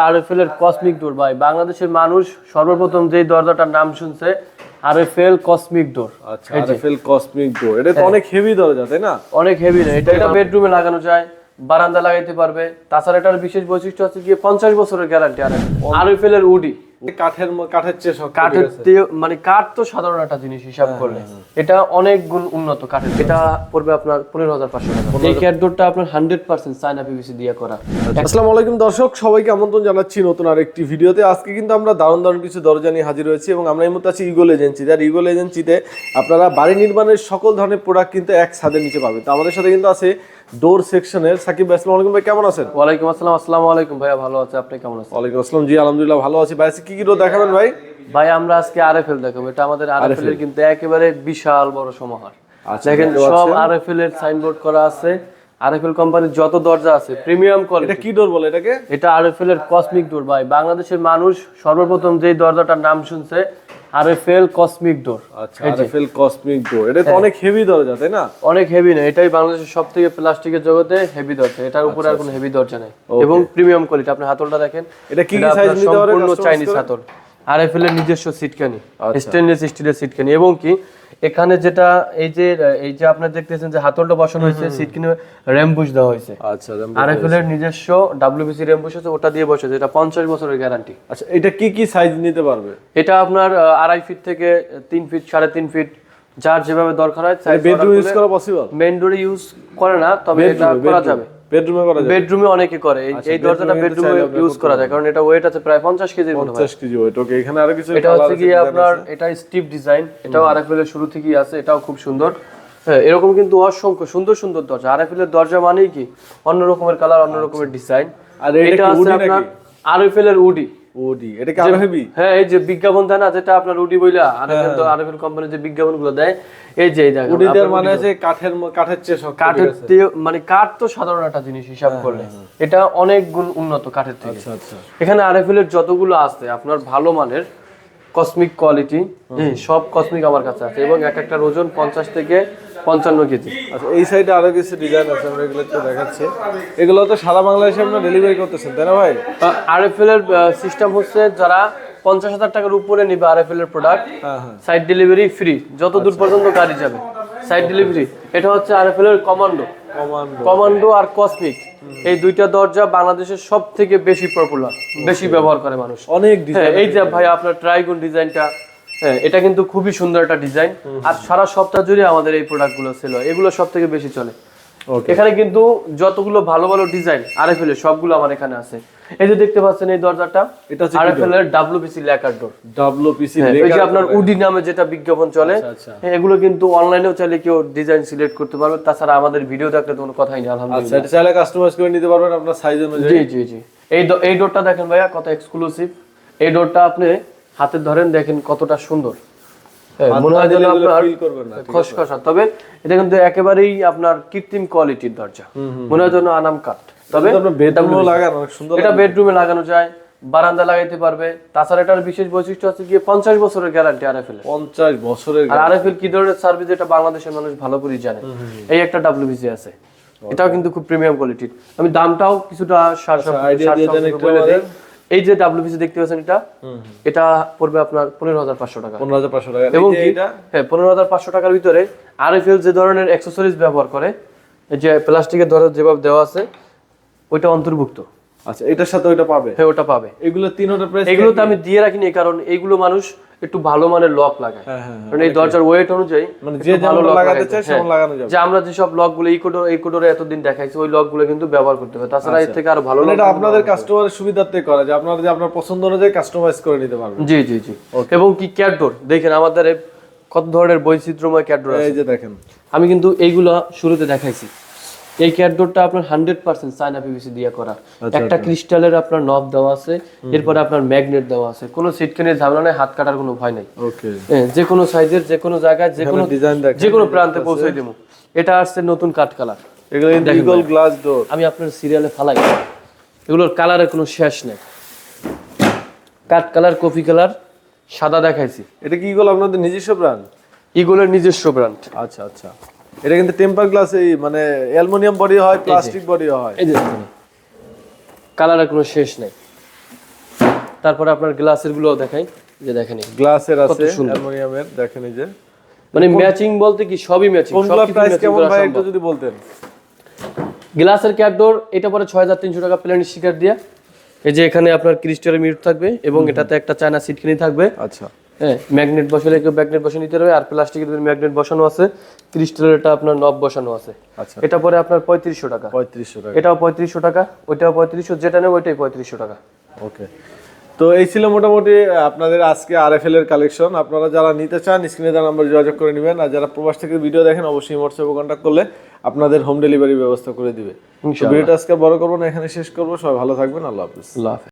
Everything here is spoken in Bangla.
আরএফএল এর কসমিক ডোর ভাই বাংলাদেশের মানুষ সর্বপ্রথম যে দরজাটার নাম শুনছে আরএফএল কসমিক ডোর আচ্ছা আরএফএল কসমিক ডোর এটা তো অনেক হেভি দরজা তাই না? অনেক হেভি না এটা এটা বেডরুমে লাগানো যায় বারান্দা লাগাইতে পারবে। তাছাড়া এটার বিশেষ বৈশিষ্ট্য আছে গিয়ে পঞ্চাশ বছরের গ্যারান্টি আর আরএফএল এর উডি কাঠের কাঠের চেয়ে কাঠের মানে কাঠ তো সাধারণ একটা জিনিস হিসাব করলে। এটা অনেক গুণ উন্নত কাঠের এটা পড়বে আপনার পনেরো হাজার পাঁচশো টাকা। এই ক্যাটডোরটা আপনার হান্ড্রেড পার্সেন্ট চায়না পিভিসি দিয়ে করা। আসসালামু আলাইকুম দর্শক সবাইকে আমন্ত্রণ জানাচ্ছি নতুন আরেকটি ভিডিওতে। আজকে কিন্তু আমরা দারুণ দারুণ কিছু দরজা নিয়ে হাজির হয়েছি এবং আমরা এই মুহূর্তে আছি ইগল এজেন্সি আর ইগল এজেন্সিতে আপনারা বাড়ি নির্মাণের সকল ধরনের প্রোডাক্ট কিন্তু এক ছাদের নিচে পাবেন। তো আমাদের সাথে কিন্তু আছে ডোর সেকশনের সাকিব ভাই আসসালামু আলাইকুম ভাই কেমন আছেন? ওয়ালাইকুম আসসালাম আসসালামু আলাইকুম ভাইয়া ভালো আছে আপনি কেমন আছেন? ওয়ালাইকুম আসসালাম জি আলহামদুলিল্লাহ ভালো আছি ভাই কি কি ডোর দেখাবেন ভাই? ভাই আমরা আজকে আরএফএল দেখাবো এটা আমাদের আরএফএল। এর কিন্তু একেবারে বিশাল বড় সমাহার। আচ্ছা, দেখেন সব। আরএফএল এর সাইনবোর্ড করা আছে। আরএফএল কোম্পানির যত দরজা আছে প্রিমিয়াম এটা কি ডোর বলে এটাকে? এটা আরএফএল এর কসমিক ডোর ভাই। বাংলাদেশের মানুষ সর্বপ্রথম যেই দরজাটার নাম শুনছে আরএফএল কসমিক ডোর আচ্ছা আরএফএল কসমিক ডোর এটা তো অনেক হেভি দরজা তাই না? অনেক হেভি না। এটাই বাংলাদেশের সব থেকে প্লাস্টিকের জগতে হেভি দরজা। এটার উপরে আর কোনো হেভি দরজা নাই। এবং প্রিমিয়াম কোয়ালিটি আপনি হাতলটা দেখেন এটা কি সাইজ নিতে পারে সম্পূর্ণ চাইনিজ হাতল। আরএফএল এর নিজস্ব সিটকানি। স্টেনলেস স্টিলের সিটকানি এবং কি এখানে যেটা এই যে এই যে আপনি দেখতেছেন যে হাতলটা বসানো হয়েছে সিটকানি র্যাম্বুশ দেওয়া হয়েছে। আচ্ছা যেমন- আরএফএল এর নিজস্ব ডাব্লিউবিসি র্যাম্বুশ আছে ওটা দিয়ে বসেছে এটা পঞ্চাশ বছরের গ্যারান্টি আচ্ছা এটা কি কি সাইজ নিতে পারবে? এটা আপনার আড়াই ফিট থেকে তিন ফিট সাড়ে তিন ফিট যার যেভাবে দরকার হয় বেডরুম ইউজ করা পসিবল মেন ডোরে ইউজ করে না তবে এটা করা যাবে। বেডরুমে করা যায় বেডরুমে অনেকে করে। এই- এই দরজাটা বেডরুমে ইউজ করা যায় কারণ এটা ওয়েট আছে প্রায় পঞ্চাশ কেজির মতো 50 কেজি ওয়েট ওকে এখানে আরও কিছু এটা হচ্ছে কি আপনার এটা স্টিপ ডিজাইন এটাও শুরু থেকেই আছে এটাও খুব সুন্দর। হ্যাঁ এরকম কিন্তু অসংখ্য সুন্দর সুন্দর দরজা। আরএফএল এর দরজা মানেই কি? অন্য রকমের কালার অন্য রকমের ডিজাইন আর এটা আছে আপনার? RFL woody. ওডি এটা কি হ্যাঁ এই যে বিজ্ঞাপন দেয় না যেটা আপনার ওডি বইলা আরএফএল তো আরএফএল কোম্পানির যে বিজ্ঞাপনগুলো দেয় এই যে এই দেখেন মানে আছে কাঠের কাঠের চেয়ে শক্ত কাঠের মানে কাঠ তো সাধারণ একটা জিনিস হিসাব করলে। এটা অনেক গুণ উন্নত কাঠের থেকে। আচ্ছা আচ্ছা। এখানে আরএফএল এর যতগুলো আছে আপনার ভালো মানের কসমিক কোয়ালিটি সব কসমিক আমার কাছে আছে এবং এক একটা ওজন পঞ্চাশ থেকে পঞ্চান্ন কেজি। আচ্ছা এই সাইডে আরও কিছু ডিজাইন আছে আমরা এগুলো একটু দেখাচ্ছি। এগুলো তো সারা বাংলাদেশে আপনারা ডেলিভারি করতেছেন তাই না ভাই? আরএফএল এর সিস্টেম হচ্ছে যারা পঞ্চাশ হাজার টাকার উপরে নিবে আরএফএল এর প্রোডাক্ট হ্যাঁ হ্যাঁ। সাইড ডেলিভারি ফ্রি যত দূর পর্যন্ত গাড়ি যাবে সাইড ডেলিভারি এটা হচ্ছে আরএফএল এর কমান্ডো কমান্ডো কমান্ডো আর কসমিক এই দুইটা দরজা বাংলাদেশের সব থেকে বেশি পপুলার বেশি ব্যবহার করে মানুষ। অনেক হ্যাঁ ডিজাইন এই যে ভাই আপনার ট্রাইগুন ডিজাইনটা হ্যাঁ এটা কিন্তু খুবই সুন্দর একটা ডিজাইন আর সারা সপ্তাহ জুড়ে আমাদের এই প্রোডাক্টগুলো ছিল এগুলো সব থেকে বেশি চলে। এখানে কিন্তু যতগুলো ভালো ভালো ডিজাইন আরএফএল এর সবগুলো আমার এখানে আছে। এই যে দেখতে পাচ্ছেন এই দরজাটা এটা হচ্ছে আরএফএল এর ডাব্লিউবিসি ল্যাকার ডোর ডব্লিউপিসি ওই যে আপনার উডি নামে যেটা বিজ্ঞাপন চলে আচ্ছা হ্যাঁ, এগুলো কিন্তু অনলাইনেও চাইলে কেউ ডিজাইন সিলেক্ট করতে পারবে। তাছাড়া আমাদের ভিডিও দেখলে তো কোনো কথাই নেই আচ্ছা আলহামদুলিল্লাহ এটা চাইলে কাস্টমাইজ করে নিতে পারবেন আপনার সাইজ অনুযায়ী। জি জি জি। এই এই ডোরটা দেখেন ভাইয়া কত এক্সক্লুসিভ এই ডোরটা আপনি হাতে ধরেন দেখেন কতটা সুন্দর। মনে হয় যেন আপনার খসখসা। তবে এটা কিন্তু একেবারেই আপনার কৃত্রিম কোয়ালিটির দরজা। মনে হয় যেন আনাম কাঠ। তবে এটা বেডরুমে লাগানো যায় বারান্দা লাগাইতে পারবে। তাছাড়া এটার বিশেষ বৈশিষ্ট্য আছে গিয়ে পঞ্চাশ বছরের গ্যারান্টি আরএফএল পঞ্চাশ বছরের আর আরএফএল কি ধরনের সার্ভিস এটা বাংলাদেশের মানুষ ভালো করেই জানে? এই একটা ডাব্লিউবিসি আছে। এটাও কিন্তু খুব প্রিমিয়াম কোয়ালিটির আমি দামটাও কিছুটা সার এই যে ডাব্লিউবিসি দেখতে পাচ্ছেন এটা এটা পড়বে আপনার পনেরো হাজার পাঁচশো টাকা। পনেরো হাজার পাঁচশো টাকা। এবং হ্যাঁ পনেরো হাজার পাঁচশো টাকার ভিতরে আরএফএল যে ধরনের অ্যাক্সেসরিজ ব্যবহার করে এই যে প্লাস্টিকের ধরনের যেভাবে দেওয়া আছে ওইটা অন্তর্ভুক্ত। আচ্ছা এটার সাথে ওইটা পাবে? হ্যাঁ ওটা পাবে। এগুলো তিনটা প্রাইস এগুলো তো আমি দিয়ে রাখিনি কারণ এইগুলো মানুষ একটু ভালো মানের লক লাগায়। হ্যাঁ হ্যাঁ কারণ এই দরজার ওয়েট অনুযায়ী মানে যে ভালো লাগাতে চায় সেমন লাগানো যাবে। যে আমরা লকগুলো এই কোডর এতদিন দেখাইছি ওই লকগুলো কিন্তু ব্যবহার করতে হবে তাছাড়া এর থেকে আরও ভালো এটা আপনাদের কাস্টমারের সুবিধার্থে করা যে আপনারা যে আপনার পছন্দ অনুযায়ী কাস্টমাইজ করে নিতে পারবেন। জি জি জি। এবং কি ক্যাটডোর দেখেন আমাদের কত ধরনের বৈচিত্র্যময় ক্যাটডোর আছে এই যে দেখেন। আমি কিন্তু এইগুলো শুরুতে দেখাইছি। এই আপনার হান্ড্রেড পার্সেন্ট চায়না পিভিসি দিয়ে করা। একটা ক্রিস্টালের আপনার নব দেওয়া আছে এরপরে আপনার ম্যাগনেট দেওয়া আছে। কোনো সিটকেনের ঝামেলা নেই হাত কাটার কোনো ভয় নাই। যে কোনো সাইজের যে কোনো জায়গায় যে কোনো ডিজাইন যে কোনো প্রান্তে পৌঁছে দেবো। এটা আসছে নতুন কাঠ কালার এগুলো গ্লাস ডোর আমি আপনার সিরিয়ালে ফালাই। এগুলোর কালারের কোনো শেষ নেই। কাঠ কালার কফি কালার সাদা দেখাইছি। এটা কি ইগল আপনাদের নিজস্ব ব্র্যান্ড ইগুলোর নিজস্ব ব্র্যান্ড আচ্ছা আচ্ছা। এটা কিন্তু টেম্পার গ্লাস এই মানে অ্যালুমিনিয়াম বডি হয় প্লাস্টিক বডি হয়। এই যে কালারের কোনো শেষ নেই। তারপরে আপনার গ্লাসেরগুলো দেখাই। যে দেখেন গ্লাসের আছে অ্যালুমিনিয়ামের দেখেন এই যে। মানে ম্যাচিং বলতে কি? সবই ম্যাচিং। কোনগুলোর প্রাইস কেমন ভাই একটু যদি বলতেন। গ্লাসের ক্যাপডোর এটা পরে ছয় হাজার তিনশো টাকা প্লেন স্টিকার দিয়া। এই যে এখানে আপনার ক্রিস্টালের মিট থাকবে এবং এটাতে একটা চায়না সিটকিনি থাকবে। আচ্ছা। হ্যাঁ ম্যাগনেট বসালে কেউ ম্যাগনেট বসে নিতে পারবে আর প্লাস্টিকের ম্যাগনেট বসানো আছে ক্রিস্টালের এটা আপনার নব বসানো আছে। আচ্ছা। এটা পরে আপনার পঁয়ত্রিশশো টাকা। পঁয়ত্রিশশো টাকা। এটাও পঁয়ত্রিশশো টাকা ওইটাও পঁয়ত্রিশশো যেটা নেবে ওইটাই পঁয়ত্রিশশো টাকা। ওকে। তো এই ছিল মোটামুটি আপনাদের আজকে আরএফএল এর কালেকশন আপনারা যারা নিতে চান স্ক্রিনে দেওয়া নাম্বার যোগাযোগ করে নেবেন। আর যারা প্রবাস থেকে ভিডিও দেখেন অবশ্যই হোয়াটসঅ্যাপে কন্ট্যাক্ট করলে আপনাদের হোম ডেলিভারি ব্যবস্থা করে দিবে। ভিডিওটা আজকে বড় করব না এখানে শেষ করব। সবাই ভালো থাকবেন আল্লাহ হাফিজ। আল্লাহ হাফেজ।